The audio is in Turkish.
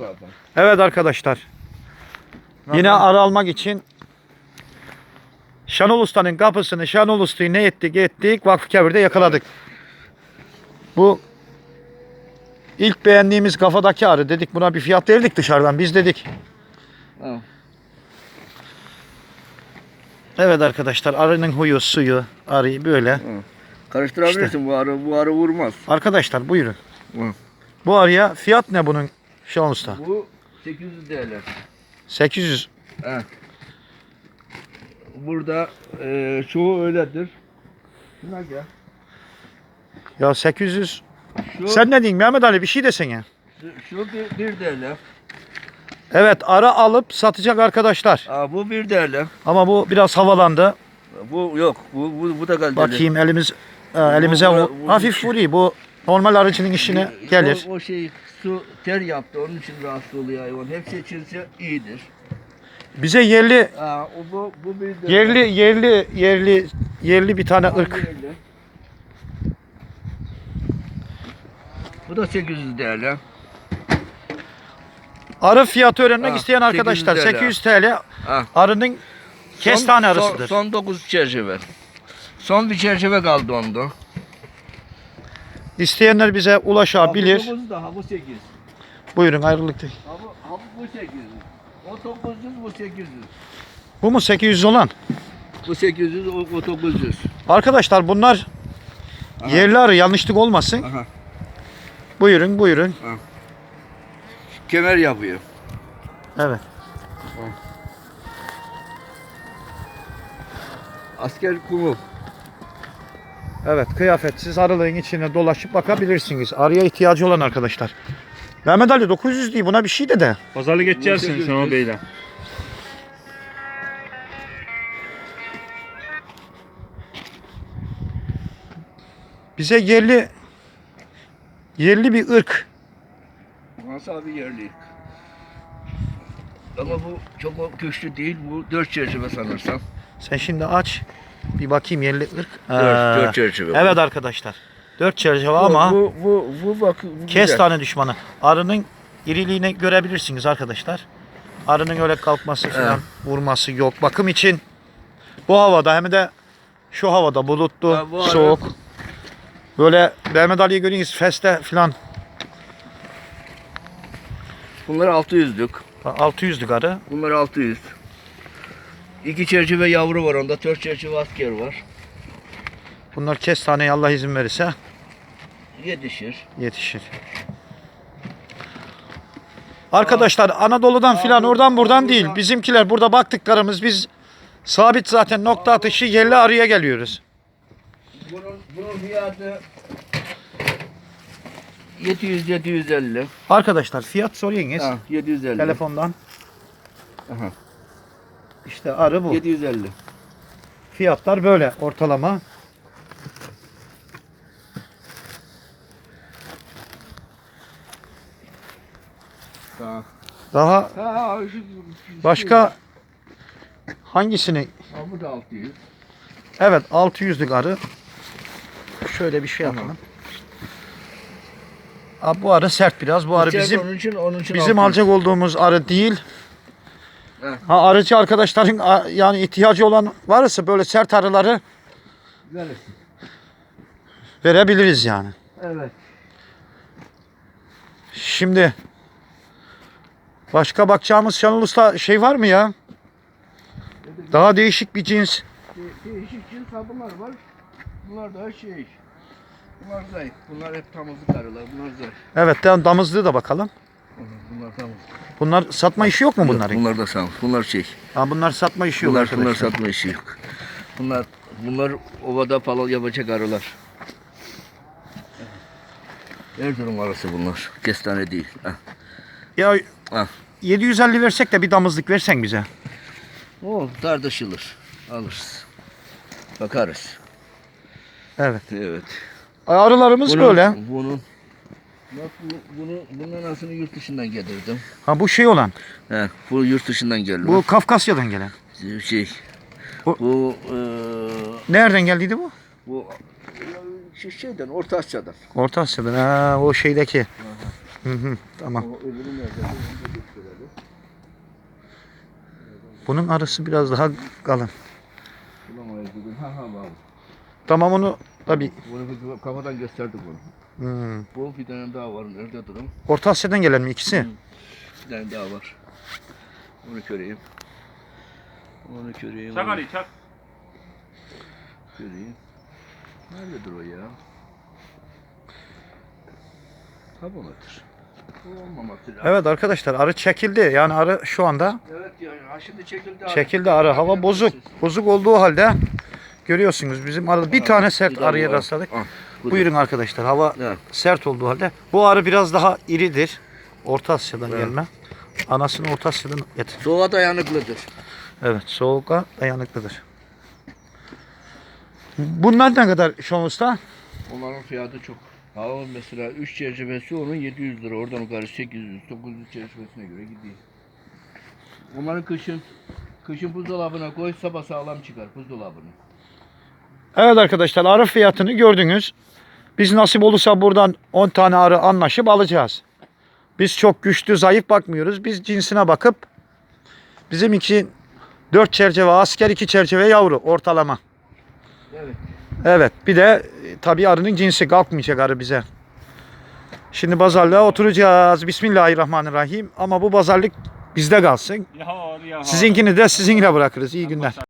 zaten. Evet arkadaşlar. Yine arı almak için Şanol Usta'nın kapısını Şanol Usta'yı ne ettik ettik Vakfı Kebir'de yakaladık. Bu ilk beğendiğimiz kafadaki arı dedik buna bir fiyat verdik dışarıdan biz dedik. Ha. Evet arkadaşlar arının huyu suyu arıyı böyle. Karıştırabilirsin bu arı bu arı vurmaz. Arkadaşlar buyurun. Hı. Bu arıya fiyat ne bunun Şanol Usta? Bu 800 TL. 800. He. Burada e, çoğu öyledir. Şuna gel. Ya 800. Şu, Sen ne diyorsun Mehmet Ali bir şey desene. şu bir, bir TL. Evet arı alıp satacak arkadaşlar. Aa, bu bir TL. Ama bu biraz havalandı. Bu yok. Bu bu, bu da kaliteli. Bakayım elimiz e, elimize bu- vu- bu- hafif vuruyor. Bu normal arıcının işine gelir. O, o şey su ter yaptı. Onun için rahatsız oluyor hayvan. Hepsi içinse iyidir. Bize yerli Aa, o, bu, bu bir yerli yerli yerli yerli bir tane ırk. Bu da 800 TL. Arı fiyatı öğrenmek Ha, isteyen arkadaşlar 800 TL. 800 TL Ha. arının kestane Son- arısıdır. Son, son 9 çerçeve. Son bir çerçeve kaldı onda. İsteyenler bize ulaşabilir. 9 da ha bu 8. Buyurun ayrılık değil. Bu, ha bu 800. O 900 bu 800. Bu mu 800 olan? Bu 800 o, o 900. Arkadaşlar bunlar Aha. yerli arı yanlışlık olmasın. Aha. Buyurun buyurun. Kemer yapıyor. Evet. Asker kumu. Evet kıyafetsiz arılığın içine dolaşıp bakabilirsiniz. Arıya ihtiyacı olan arkadaşlar. Mehmet Ali 900 değil buna bir şey de de. Pazarlık edeceksin Sekiz Şenol yüz. Bey'le. Bize yerli yerli bir ırk. Nasıl abi yerli. Ama bu çok güçlü değil. Bu 4 çerçeve sanırsam. Sen şimdi aç. Bir bakayım yerli ırk. 4, Ee, 4 çerçeve. evet arkadaşlar. 4 çerçeve Bu- ama bu bu bu bak bu güzel. kestane düşmanı. Arının iriliğini görebilirsiniz arkadaşlar. Arının öyle kalkması falan vurması yok. Bakım için bu havada hem de şu havada bulutlu, bu soğuk. Böyle Mehmet Ali'yi görüyorsunuz Fes'te falan Bunlar 600'lük. 600'lük arı. Bunlar 600. İki çerçeve yavru var onda. 4 çerçeve asker var. Bunlar kestaneye Allah izin verirse Yetişir. yetişir. Arkadaşlar Anadolu'dan filan oradan buradan değil. Bizimkiler burada baktıklarımız biz sabit zaten nokta atışı yerli arıya geliyoruz. Bunun, bunun fiyatı 700 750. Arkadaşlar fiyat soruyorsunuz Ha, 750. telefondan. Aha. İşte arı bu. 750. Fiyatlar böyle ortalama. Ha. Daha Ha, şu, şu- başka hangisini? Ha, bu da 600. Evet 600'lük arı. Şöyle bir şey yapalım. Abi bu arı sert biraz. Bu arı bizim onun için, onun için bizim 600. alacak olduğumuz arı değil. He. Ha arıcı arkadaşların a- yani ihtiyacı olan varsa böyle sert arıları Verirsin. verebiliriz yani. Evet. Şimdi başka bakacağımız Şenol Usta şey var mı ya? Daha değişik bir cins. De- değişik cins sabunlar var. Bunlar da şey. Bunlar zayıf. Bunlar hep tamızlık arılar. Bunlar zayıf. Evet dan- damızlığı da bakalım. Bunlar tamız. Bunlar satma işi yok mu bunların? Bunlar da tamız. Bunlar şey. Ha, bunlar satma işi yok Bunlar, bunlar satma işi yok. Bunlar, bunlar ovada falan yapacak arılar. Erzurum arası bunlar. Kestane değil. Heh. Ya Ha. 750 versek de bir damızlık versen bize. O tartışılır. Alırız. Bakarız. Evet. Evet. Arılarımız Bunun- böyle. Bunun Bak bu, bunu, bunun anasını yurt dışından getirdim. Ha bu şey olan. He, bu yurt dışından geldi. Bu Kafkasya'dan gelen. Bu şey. Bu- Bu eee Nereden geldiydi bu? bu şey- şeyden Orta Asya'dan. Orta Asya'dan. Ha o şeydeki. Hı hı, tamam. O öbürü nerede? Onu da gösterelim. Bunun arısı biraz daha kalın. Bulamayız bugün. Ha ha var. Tamam onu tabii. Bunu biz kafadan gösterdik bunu. Hmm. Bu bir tane daha var. Nerede durum? Orta Asya'dan gelen mi ikisi? Bir tane daha var. Onu köreyim. Onu köreyim. Çak Ali çak. köreyim. Nerededir o ya? Lazım. Evet arkadaşlar arı çekildi. Yani arı şu anda Evet ya, ha şimdi çekildi. çekildi arı. Hava bozuk. Bozuk olduğu halde görüyorsunuz bizim arı bir tane sert arıya rastladık. Buyurun arkadaşlar hava Evet. sert olduğu halde. Bu arı biraz daha iridir. Orta Asya'dan gelme. Anasını Orta Asya'dan getir. Soğuğa dayanıklıdır. Evet soğuğa dayanıklıdır. Bunlar ne kadar Usta? Onların fiyatı çok. Hava mesela 3 çerçevesi onun 700 lira. Oradan yukarı 800, 900 çerçevesine göre gidiyor. Onların kışın kışın buzdolabına koy sabah sağlam çıkar buzdolabını. Evet arkadaşlar arı fiyatını gördünüz. Biz nasip olursa buradan 10 tane arı anlaşıp alacağız. Biz çok güçlü, zayıf bakmıyoruz. Biz cinsine bakıp bizim için 4 çerçeve asker, 2 çerçeve yavru ortalama. Evet. Evet bir de tabii arının cinsi kalkmayacak arı bize. Şimdi pazarlığa oturacağız. Bismillahirrahmanirrahim. Ama bu pazarlık bizde kalsın. Sizinkini de sizinle bırakırız. İyi günler.